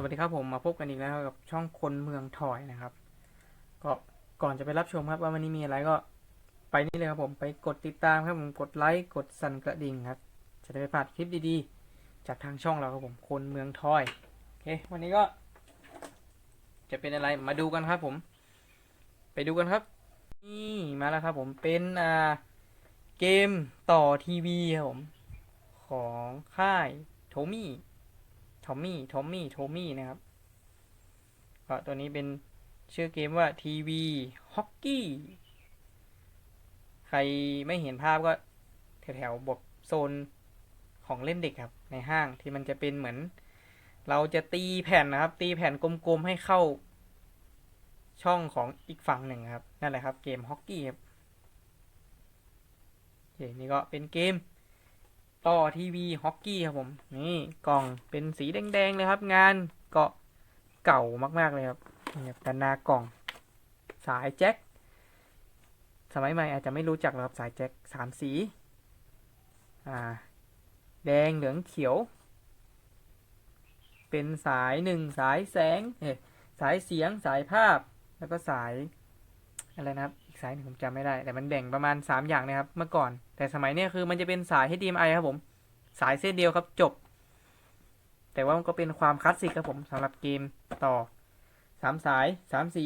สวัสดีครับผมมาพบกันอีกแล้วกับช่องคนเมืองถอยนะครับ ก็ก่อนจะไปรับชมครับว่าวันนี้มีอะไรก็ไปนี่เลยครับผมไปกดติดตามครับผมกดไลค์กดสั่นกระดิ่งครับ จะได้ไม่พลาดคลิปดีๆ จากทางช่องเราครับผมคนเมืองทอยโอเควันนี้ก็ จะเป็นอะไรมาดูกันครับผม ไปดูกันครับ นี่มาแล้วครับผมเป็นอ่าเกมต่อทีวีครับผมของค่ายโทมี่ ทอมมี่ทอมมี่โทมี่นะครับก็ตัวนี้เป็นชื่อเกมว่าทีวีฮอกกี้ใครไม่เห็นภาพก็แถวๆบทโซนของเล่นเด็กครับ ในห้างที่มันจะเป็นเหมือน เราจะตีแผ่นนะครับ ตีแผ่นกลมๆให้เข้า ช่องของอีกฝั่งหนึ่งครับ นั่นแหละครับ เกมฮอกกี้ครับเนี่ก็เป็นเกม ต่อทีวีฮอกกี้ครับผม นี่กล่องเป็นสีแดงๆเลยครับ งานเกาะเก่ามากๆเลยครับนี่ครับด้านหน้ากล่อง สายแจ็คสมัยใหม่อาจจะไม่รู้จักหรอกครับสายแจ็คสามสี อ่า แดงเหลืองเขียว เป็นสายหนึ่งสายแสงเอ้ยสายเสียงสายภาพ แล้วก็สาย อะไรนะครับ อีกสายหนึ่งผมจำไม่ได้ แต่มันแบ่งประมาณ 3 อย่างนะครับ เมื่อก่อน แต่สมัยนี้คือมันจะเป็นสาย HDMI ครับผม สายเส้นเดียวครับจบ แต่ว่ามันก็เป็นความคลาสสิกครับผมสำหรับเกมต่อสามสายสามสี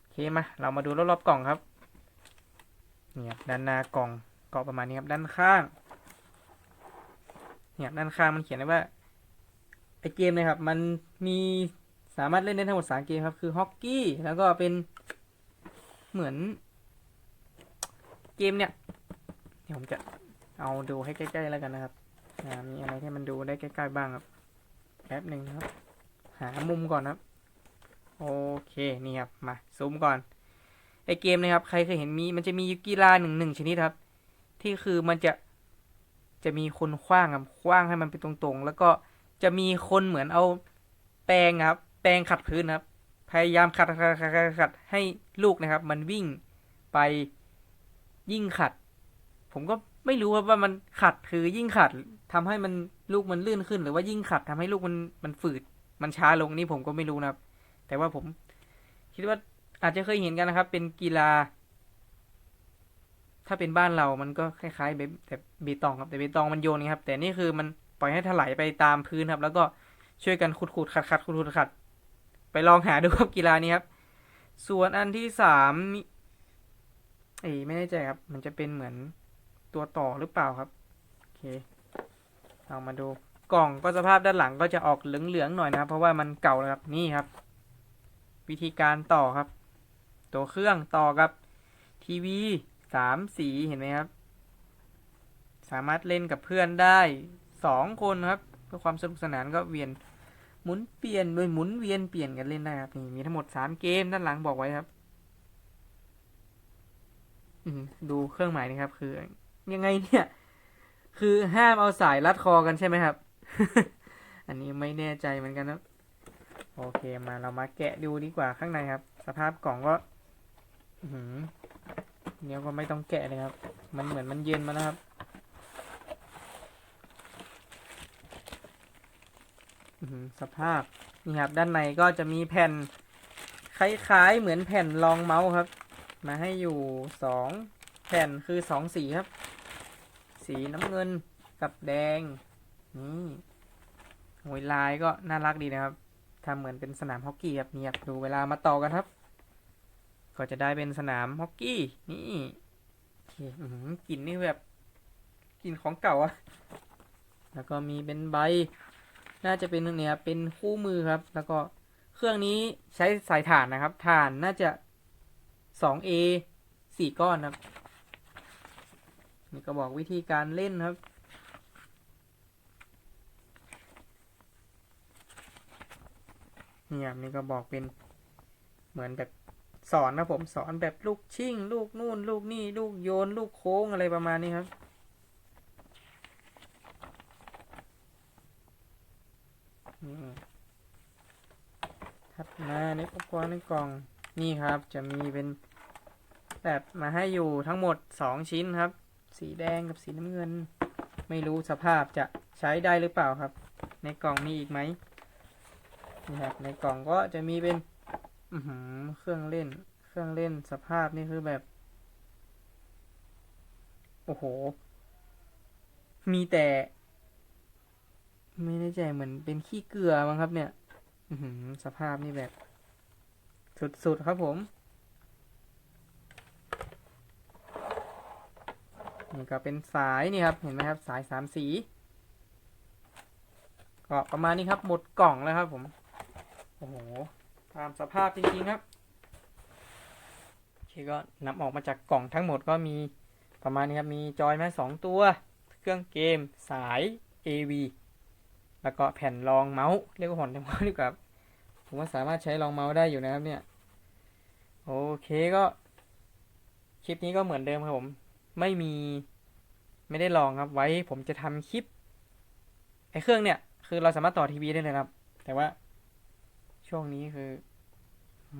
โอเคมา เรามาดูรอบๆกล่องครับเนี่ยด้านหน้ากล่องก็ประมาณนี้ครับ ด้านข้างเนี่ยด้านข้างมันเขียนไว้ว่าไอเกมเนะครับ มันมีสามารถเล่นได้ทั้งหมดสามเกมครับ คือฮอกกี้ แล้วก็เป็น เหมือน เกมเนี่ย เดี๋ยวผมจะเอาดูให้ใกล้ๆแล้วกันนะครับมีอะไรที่มันดูได้ใกล้ๆบ้างครับแป๊บหนึ่งนะครับ หามุมก่อนครับ โอเคนี่ครับมาซูมก่อนไอเกมนะครับ ใครเคยเห็นมีมันจะมีกีฬาหนึ่งหนึ่งชนิดครับ ที่คือมันจะจะมีคนคว้างครับคว้างให้มันเป็นตรงๆ แล้วก็จะมีคนเหมือนเอาแปรงครับ แปรงขัดพื้นครับ พยายามขัดขัดขัดขัดให้ลูกนะครับ มันวิ่งไปยิ่งขัด ผมก็ไม่รู้ว่ามันขัดคือยิ่งขัดทำให้มันลูกมันลื่นขึ้น หรือว่ายิ่งขัดทำให้ลูกมันมันฝืด มันช้าลงนี่ผมก็ไม่รู้นะครับ แต่ว่าผมคิดว่าอาจจะเคยเห็นกันนะครับ เป็นกีฬา ถ้าเป็นบ้านเรามันก็คล้ายๆแบบแบบเบตองครับ แต่เบตองมันโยนไงครับ แต่นี่คือมันปล่อยให้ถลายไปตามพื้นครับ แล้วก็ช่วยกันขุดขุดขัดขัดขุดขุดขัด ไปลองหาดูครับกีฬานี้ครับ ส่วนอันที่สามมีเอ้ไม่แน่ใจครับ มันจะเป็นเหมือนตัวต่อหรือเปล่าครับ โอเคเอามาดูกล่องก็สภาพด้านหลังก็จะออกเหลืองๆหน่อยนะครับ เพราะว่ามันเก่าแล้วครับนี่ครับ วิธีการต่อครับ ตัวเครื่องต่อกับทีวีสามสีเห็นไหมครับ สามารถเล่นกับเพื่อนได้สองคนครับ เพื่อความสนุกสนานก็เวียน หมุนเปลี่ยนโดยหมุนเวียนเปลี่ยนกันเล่นได้ครับนี่มีทั้งหมดสามเกมด้านหลังบอกไว้ครับอืดูเครื่องหมายนี่ครับ คือ ยังไงเนี่ย คือห้ามเอาสายรัดคอกันใช่ไหมครับ อันนี้ไม่แน่ใจเหมือนกันครับโอเคมาเรามาแกะดูดีกว่าข้างในครับ สภาพกล่องก็หืเนี้ยก็ไม่ต้องแกะเลยครับ มันเหมือนมันเย็นมาแล้วครับ อื้อหือ สภาพนี่ครับด้านในก็จะมีแผ่นคล้ายๆเหมือนแผ่นรองเมาส์ครับ มาให้อยู่สองแผ่นคือสองสีครับ สีน้ำเงินกับแดงนี่โอ้ยลายก็น่ารักดีนะครับทำเหมือนเป็นสนามฮอกกี้ครับนี่ครับดูเวลามาต่อกันครับ ก็จะได้เป็นสนามฮอกกี้นี่กลิ่นนี่แบบกลิ่นของเก่าอะแล้วก็มีเป็นใบ น่าจะเป็นเนี่ยครับเป็นคู่มือครับ แล้วก็เครื่องนี้ใช้สายถ่านนะครับถ่านน่าจะ 2A สี่ก้อนครับ นี่ก็บอกวิธีการเล่นครับนี่ครับนี่ก็บอกเป็นเหมือนแบบสอนนะผมสอนแบบลูกชิ่ง ลูกนู่น ลูกนี่ ลูกโยน ลูกโค้งอะไรประมาณนี้ครับ ถัดมาในอุปกรณ์ในกล่องนี่ครับ จะมีเป็นแบบมาให้อยู่ทั้งหมดสองชิ้นครับ สีแดงกับสีน้ำเงิน ไม่รู้สภาพจะใช้ได้หรือเปล่าครับ ในกล่องมีอีกไหมนี่ครับในกล่องก็จะมีเป็นเครื่องเล่น เครื่องเล่นสภาพนี่คือแบบ โอ้โห มีแต่ ไม่แน่ใจเหมือนเป็นขี้เกลือมั้งครับเนี่ยสภาพนี่แบบ สุดๆครับผมนี่ก็เป็นสายนี่ครับ เห็นไหมครับ สายสามสี ก็ประมาณนี้ครับ หมดกล่องแล้วครับผม โอ้โห ตามสภาพจริงๆครับโอเคก็นำออกมาจากกล่องทั้งหมดก็มีประมาณนี้ครับ มีจอยแม่สองตัว เครื่องเกม สาย AV แล้วก็แผ่นรองเมาส์เรียกว่าผ่อนเมาส์ดีกว่าครับผมว่าสามารถใช้รองเมาส์ได้อยู่นะครับเนี่ย โอเคก็ คลิปนี้ก็เหมือนเดิมครับผม ไม่มีไม่ได้ลองครับ ไว้ผมจะทำคลิปไอ้เครื่องเนี่ย คือเราสามารถต่อทีวีได้เลยครับ แต่ว่าช่วงนี้คือ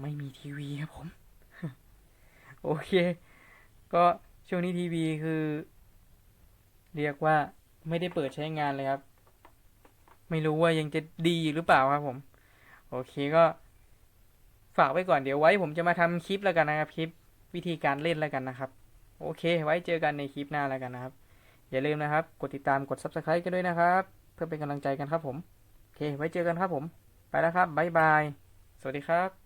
ไม่มีทีวีครับผม โอเค ก็ช่วงนี้ทีวีคือ เรียกว่าไม่ได้เปิดใช้งานเลยครับ ไม่รู้ว่ายังจะดีอยู่หรือเปล่าครับผม โอเคก็ ฝากไว้ก่อนเดี๋ยวไว้ ผมจะมาทำคลิปแล้วกันนะครับคลิปวิธีการเล่นแล้วกันนะครับ โอเค ไว้เจอกันในคลิปหน้าแล้วกันนะครับ อย่าลืมนะครับ กดติดตามกด subscribe กันด้วยนะครับ เพื่อเป็นกำลังใจกันครับผม โอเค ไว้เจอกันครับผม ไปแล้วครับบ๊ายบาย สวัสดีครับ